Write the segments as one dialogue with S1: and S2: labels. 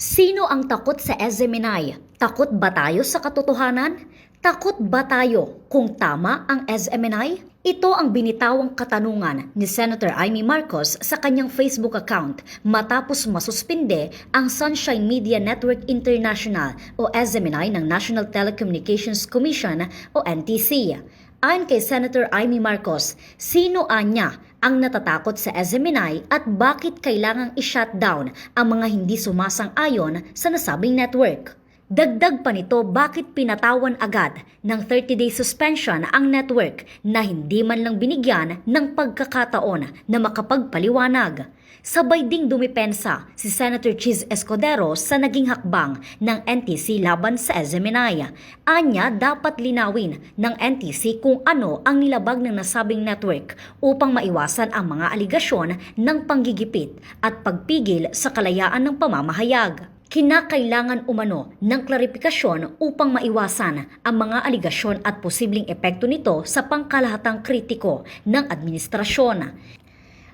S1: Sino ang takot sa SMNI? Takot ba tayo sa katotohanan? Takot ba tayo kung tama ang SMNI? Ito ang binitawang katanungan ni Senator Amy Marcos sa kanyang Facebook account matapos masuspinde ang Sunshine Media Network International o SMNI ng National Telecommunications Commission o NTC. Ayon kay Senator Amy Marcos, sino anya ang natatakot sa SMNI at bakit kailangang i-shutdown ang mga hindi sumasang-ayon sa nasabing network? Dagdag pa nito bakit pinatawan agad ng 30-day suspension ang network na hindi man lang binigyan ng pagkakataon na makapagpaliwanag. Sabay ding dumipensa si Senator Chiz Escudero sa naging hakbang ng NTC laban sa SMNI. Anya dapat linawin ng NTC kung ano ang nilabag ng nasabing network upang maiwasan ang mga aligasyon ng panggigipit at pagpigil sa kalayaan ng pamamahayag. Kinakailangan umano ng klarifikasyon upang maiwasan ang mga aligasyon at posibleng epekto nito sa pangkalahatang kritiko ng administrasyon.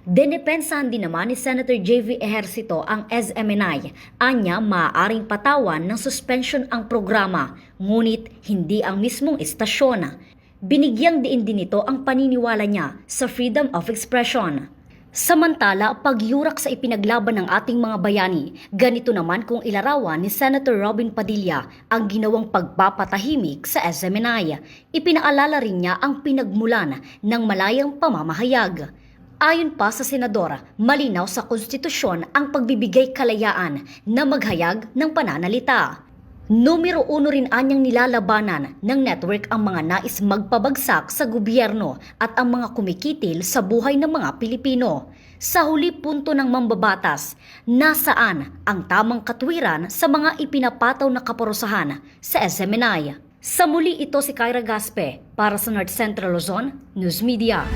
S1: Denepensahan din naman ni Senator JV Ejercito ang SMNI. Anya, maaaring patawan ng suspension ang programa, ngunit hindi ang mismong istasyon. Binigyang diin din nito ang paniniwala niya sa freedom of expression. Samantala, pagyurak sa ipinaglaban ng ating mga bayani, ganito naman kung ilarawan ni Senator Robin Padilla ang ginawang pagpapatahimik sa SMNI. Ipinaalala rin niya ang pinagmulan ng malayang pamamahayag. Ayon pa sa senadora, malinaw sa konstitusyon ang pagbibigay kalayaan na maghayag ng pananalita. Numero uno rin anyang nilalabanan ng network ang mga nais magpabagsak sa gobyerno at ang mga kumikitil sa buhay ng mga Pilipino. Sa huli punto ng mambabatas, nasaan ang tamang katwiran sa mga ipinapataw na kaparusahan sa SMNI? Sa muli ito si Kyra Gaspe para sa North Central Luzon News Media.